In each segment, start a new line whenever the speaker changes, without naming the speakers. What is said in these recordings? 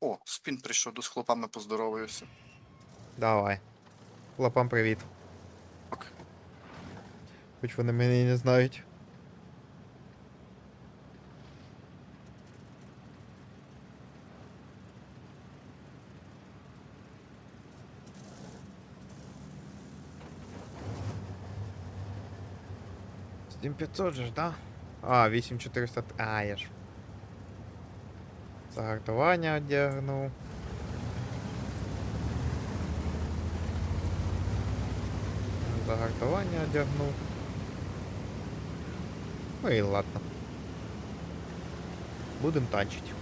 О, спін прийшов, до з хлопами поздороваюся.
Давай. Хлопам привіт.
Ок.
Хоч вони мене і не знають. Steam 500 же ж, да? А, 8400. А, я ж. Загартування одягнув. Загартування одягнув. Ну і ладно. Будем танчить.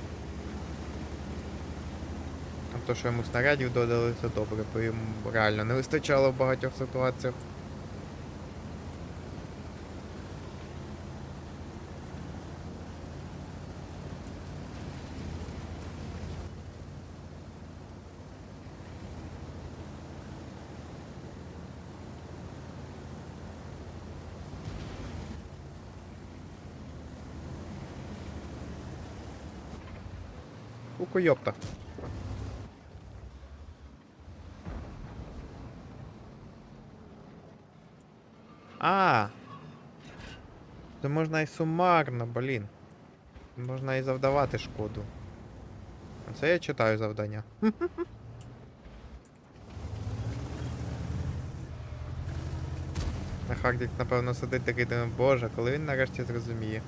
А то, що йому снарядів додали, це добре, бо їм реально не вистачало в багатьох ситуаціях. Уку йопта. А. Це можна і сумарно, блін. Можна і завдавати шкоду. Оце я читаю завдання. Хардік, напевно, сидить такий думає, боже, коли він нарешті зрозуміє.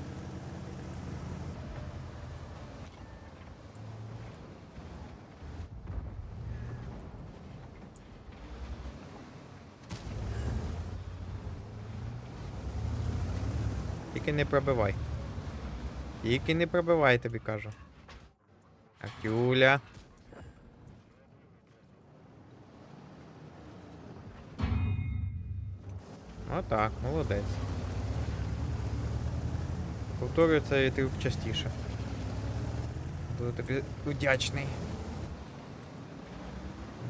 Тільки не пробивай. Тільки не пробивай, тобі кажу. Акюля. Отак, молодець. Повторюю цей трюк частіше. Буду тобі вдячний.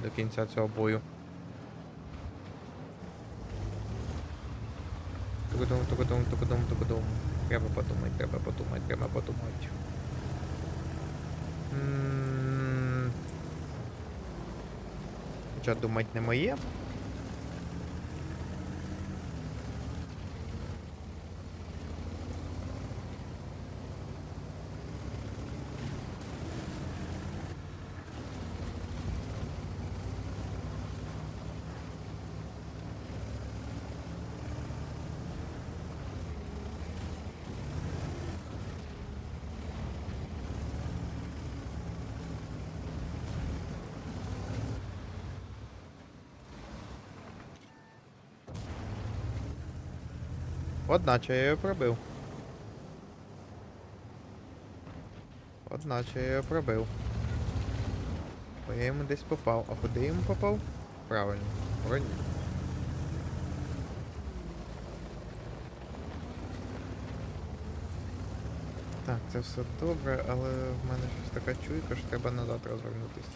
До кінця цього бою. Тукудум, тукудум, тукудум, тукудум. Треба подумати, треба подумати, треба подумати. Хоча думати не моє. Одначе я його пробив. Одначе я його пробив. Бо я йому десь попав. А куди йому попав? Правильно. в Так, це все добре, але в мене щось така чуйка, що треба назад розвернутися.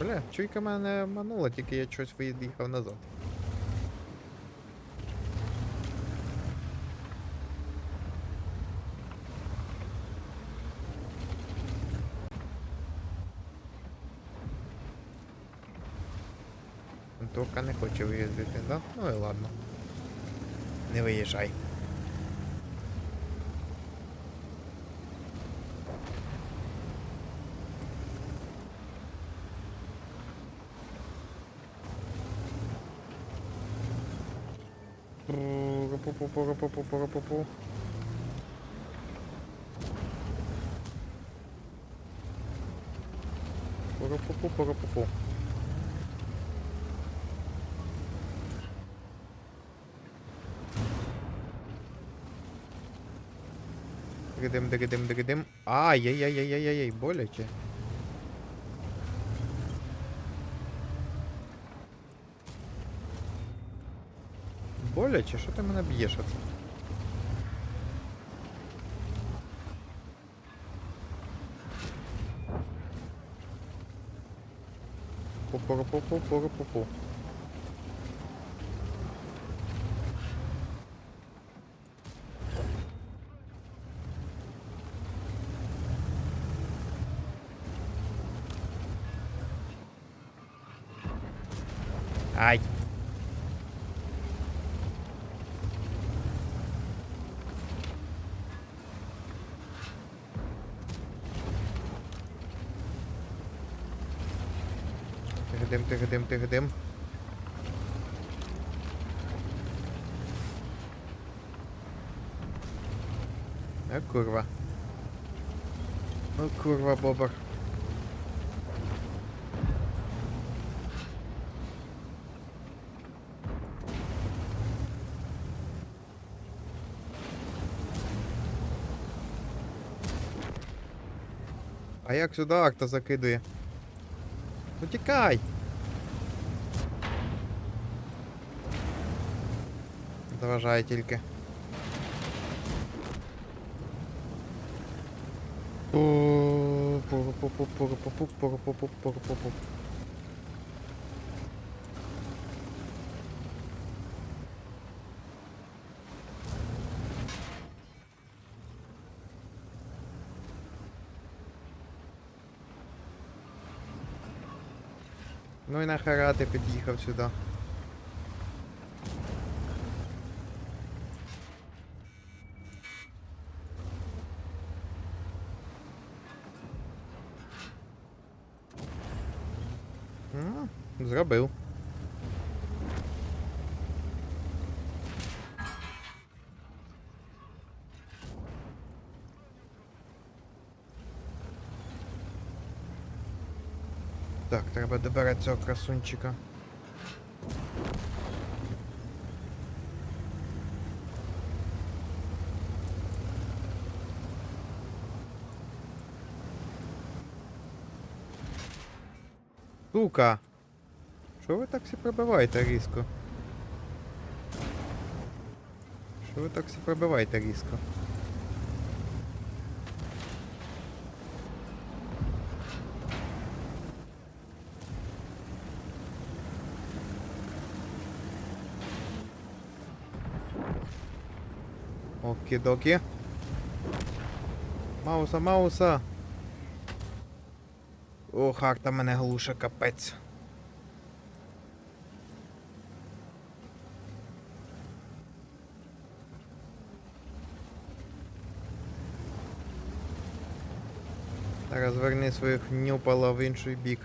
Бля, чуйка мене манула, тільки я щось виїхав назад. Турка не хоче виїздити, да? Ну і ладно. Не виїжджай. Пу-пу-пу-пу-пу-пу-пу-пу. Пу-пу-пу-пу-пу-пу. Дигидим, дигидим, дигидим. Ай-яй-яй-яй-яй-яй, боляче. Боляче, що ти мене б'єш оце? Пу-пу-пу-пу-пу-пу-пу. Hi. Tegen dim, tegen dim, tegen dim. Nou, kurwa. Een kurwa, bobber. А як сюди акта закидує? Ну тікай! Заважає тільки. Пу- Ну і нахера ти під'їхав сюди. Зробив. Так, треба добирати цього красунчика. Сука! Що ви так всі пробиваєте різко? Що ви так всі пробиваєте різко? Окі-докі. Мауса, Мауса. О, харта мене глуше, капець. Зараз верни своїх нюпала в інший бік.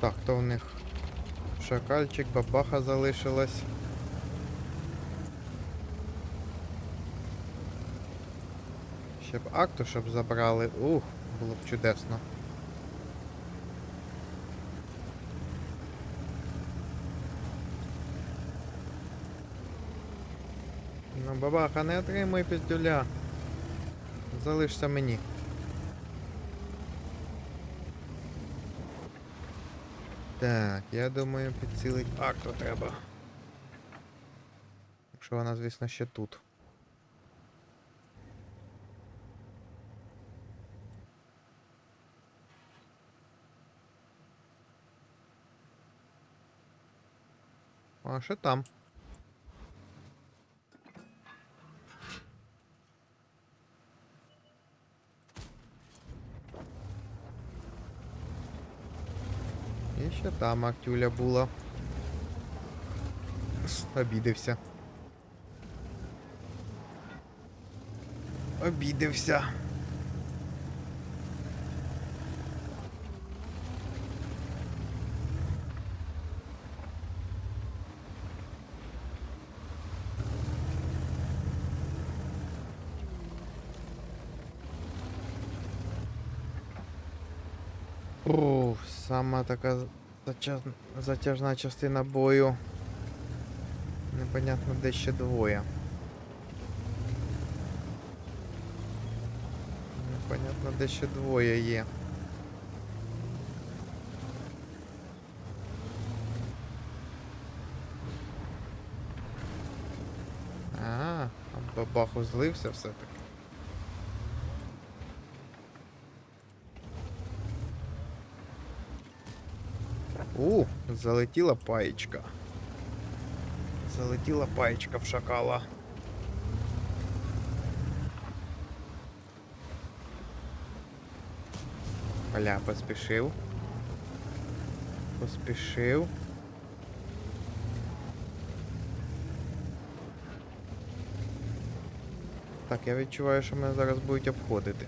Так, то в них шакальчик, бабаха залишилась. Ще б акту, щоб забрали. Ух, було б чудесно. Ну, бабаха, не отримуй піздюля. Залишся мені. Так, я думаю, підцілить акту треба. Якщо вона, звісно, ще тут. А ще там. І ще там актюля була. Обідився. Обідився. Ух, сама така затяжна частина бою. Непонятно, де ще двоє. Непонятно, де ще двоє є. А, бабаху злився все-таки. У, залетіла паєчка. Залетіла паєчка в шакала. Бля, поспішив. Поспішив. Так, я відчуваю, що мене зараз будуть обходити.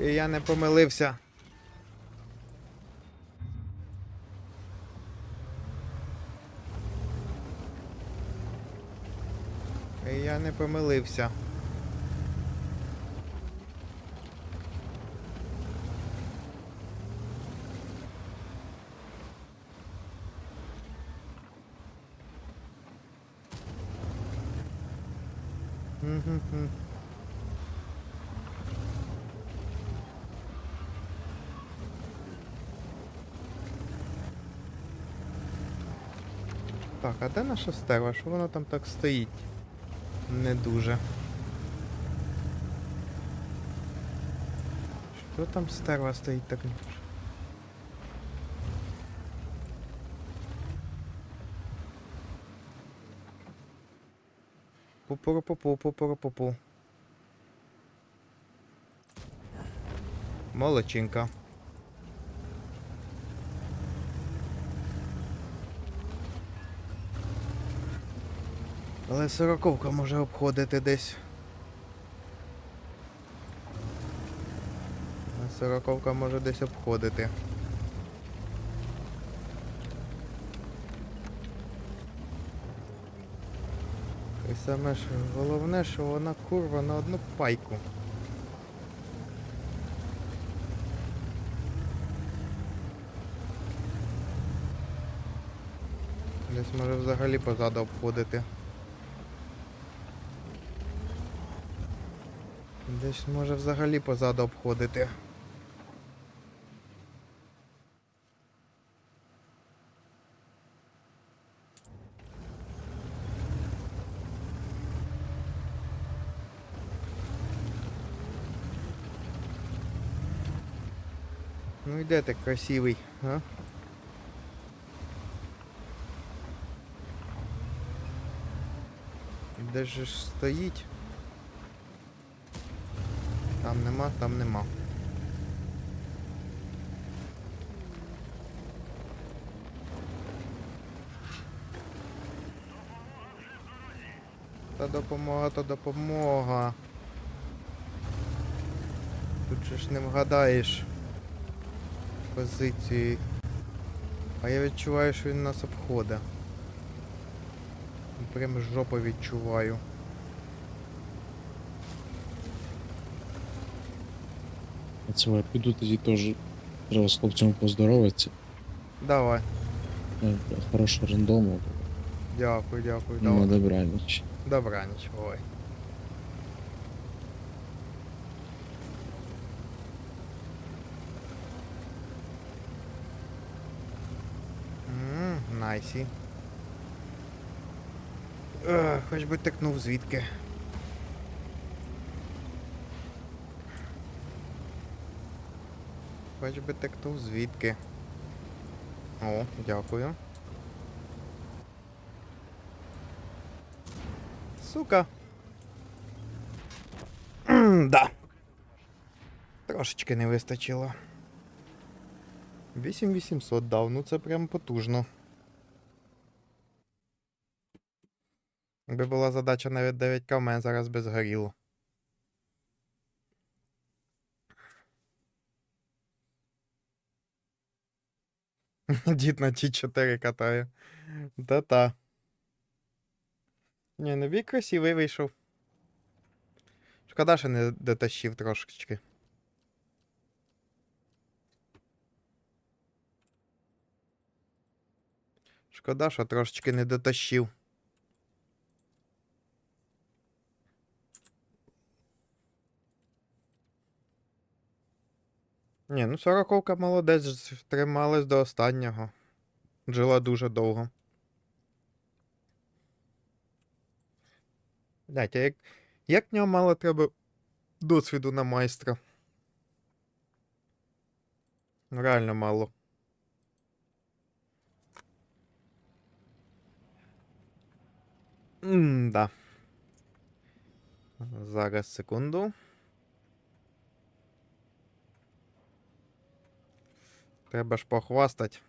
Я не помилився. І я не помилився. Так, а де наша стерва? Що вона там так стоїть? Не дуже. Що там стерва стоїть так? Пупору-пупу, пупору-пупу. Молодчинка. Але сороковка може обходити десь. Сороковка може десь обходити. І саме ж головне, що вона курва на одну пайку. Десь може взагалі позаду обходити. Десь може взагалі позаду обходити. Ну і де ти красивий, а? І Де ж стоїть? Там нема, там нема. Та допомога, та допомога. Тут же ж не вгадаєш позиції. А я відчуваю, що він нас обходить. Прям жопу відчуваю.
Це піду тоді теж треба з хлопцем поздороватися.
Давай.
Е, Хорошого рандому.
Дякую, дякую.
Ну,
Давай.
добраніч.
Добраніч, ой. Ммм, найсі. Хоч би тикнув звідки. Хоч би тикнув звідки. О, дякую. Сука. да. Трошечки не вистачило. 8800 дав, ну це прям потужно. Якби була задача навіть 9к, в мене зараз би згоріло. Дід на ті 4 катає. Та-та. Ні, вікросі красивий вийшов. Шкода, що не дотащив трошечки. Шкода, що трошечки не дотащив. Ні, ну сороковка молодець трималась до останнього. Жила дуже довго. Блять, як як в нього мало треба досвіду на майстра? Реально мало. М-да. Зараз секунду. Треба ж похвастать.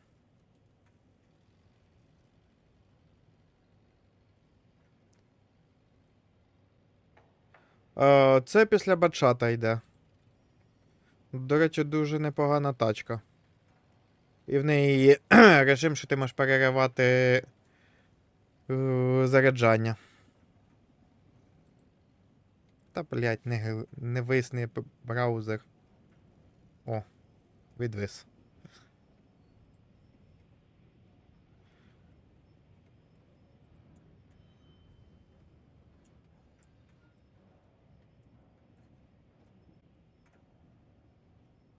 Е, Це після бачата йде. До речі, дуже непогана тачка. І в неї є режим, що ти можеш переривати е, заряджання. Та, блять, не, не висний браузер. О, відвис.